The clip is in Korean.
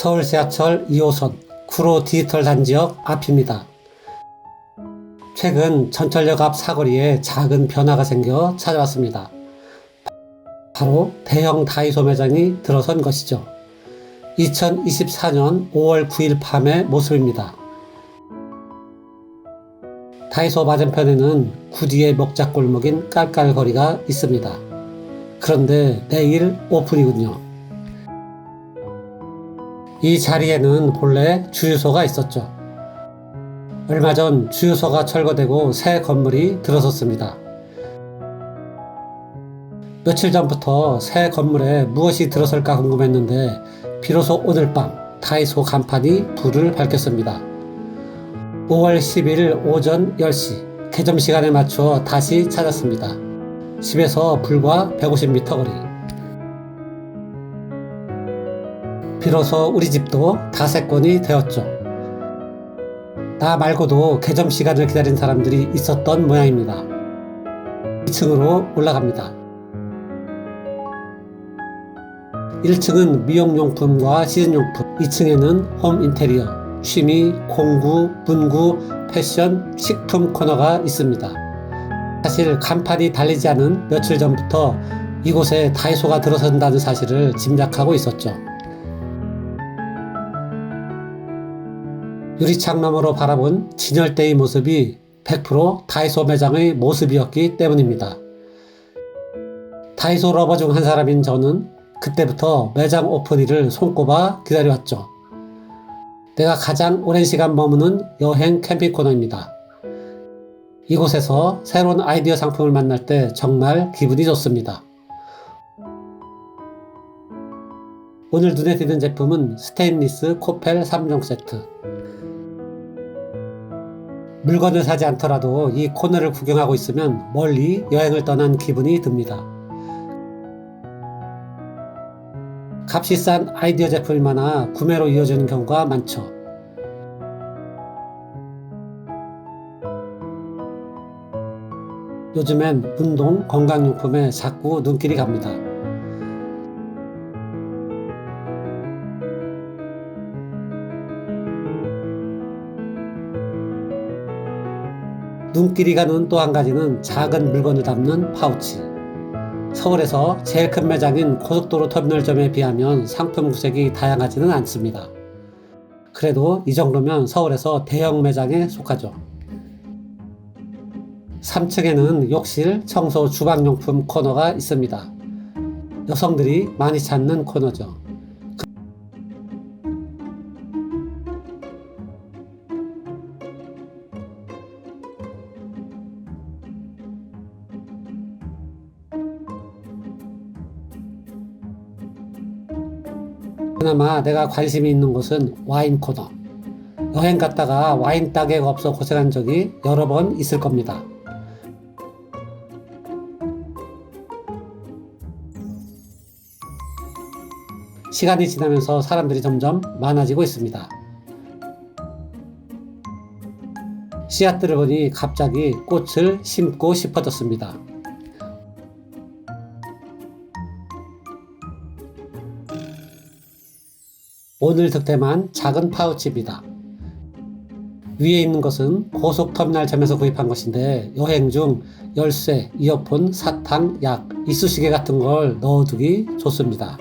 서울 지하철 2호선 구로 디지털 단지역 앞입니다. 최근 전철역 앞 사거리에 작은 변화가 생겨 찾아왔습니다. 바로 대형 다이소 매장이 들어선 것이죠. 2024년 5월 9일 밤의 모습입니다. 다이소 맞은편에는 구디의 먹자 골목인 깔깔거리가 있습니다. 그런데 내일 오픈이군요. 이 자리에는 본래 주유소가 있었죠. 얼마 전 주유소가 철거되고 새 건물이 들어섰습니다. 며칠 전부터 새 건물에 무엇이 들어설까 궁금했는데 비로소 오늘 밤 다이소 간판이 불을 밝혔습니다. 5월 10일 오전 10시 개점 시간에 맞춰 다시 찾았습니다. 집에서 불과 150m 거리. 비로소 우리 집도 다세권이 되었죠. 나 말고도 개점 시간을 기다린 사람들이 있었던 모양입니다. 2층으로 올라갑니다. 1층은 미용용품과 시즌용품, 2층에는 홈 인테리어, 취미, 공구, 문구, 패션, 식품 코너가 있습니다. 사실 간판이 달리지 않은 며칠 전부터 이곳에 다이소가 들어선다는 사실을 짐작하고 있었죠. 유리창 너머로 바라본 진열대의 모습이 100% 다이소 매장의 모습이었기 때문입니다. 다이소 러버 중 한 사람인 저는 그때부터 매장 오픈일을 손꼽아 기다려왔죠. 내가 가장 오랜 시간 머무는 여행 캠핑 코너입니다. 이곳에서 새로운 아이디어 상품을 만날 때 정말 기분이 좋습니다. 오늘 눈에 띄는 제품은 스테인리스 코펠 3종 세트. 물건을 사지 않더라도 이 코너를 구경하고 있으면 멀리 여행을 떠난 기분이 듭니다. 값이 싼 아이디어 제품이 많아 구매로 이어지는 경우가 많죠. 요즘엔 운동, 건강용품에 자꾸 눈길이 갑니다. 눈길이 가는 또 한 가지는 작은 물건을 담는 파우치. 서울에서 제일 큰 매장인 고속도로 터미널점에 비하면 상품 구색이 다양하지는 않습니다. 그래도 이 정도면 서울에서 대형 매장에 속하죠. 3층에는 욕실, 청소, 주방용품 코너가 있습니다. 여성들이 많이 찾는 코너죠. 그나마 내가 관심이 있는 곳은 와인 코너. 여행 갔다가 와인 따개가 없어 고생한 적이 여러 번 있을 겁니다. 시간이 지나면서 사람들이 점점 많아지고 있습니다. 씨앗들을 보니 갑자기 꽃을 심고 싶어졌습니다. 오늘 득템한 작은 파우치입니다. 위에 있는 것은 고속터미널점에서 구입한 것인데 여행 중 열쇠, 이어폰, 사탕, 약, 이쑤시개 같은 걸 넣어두기 좋습니다.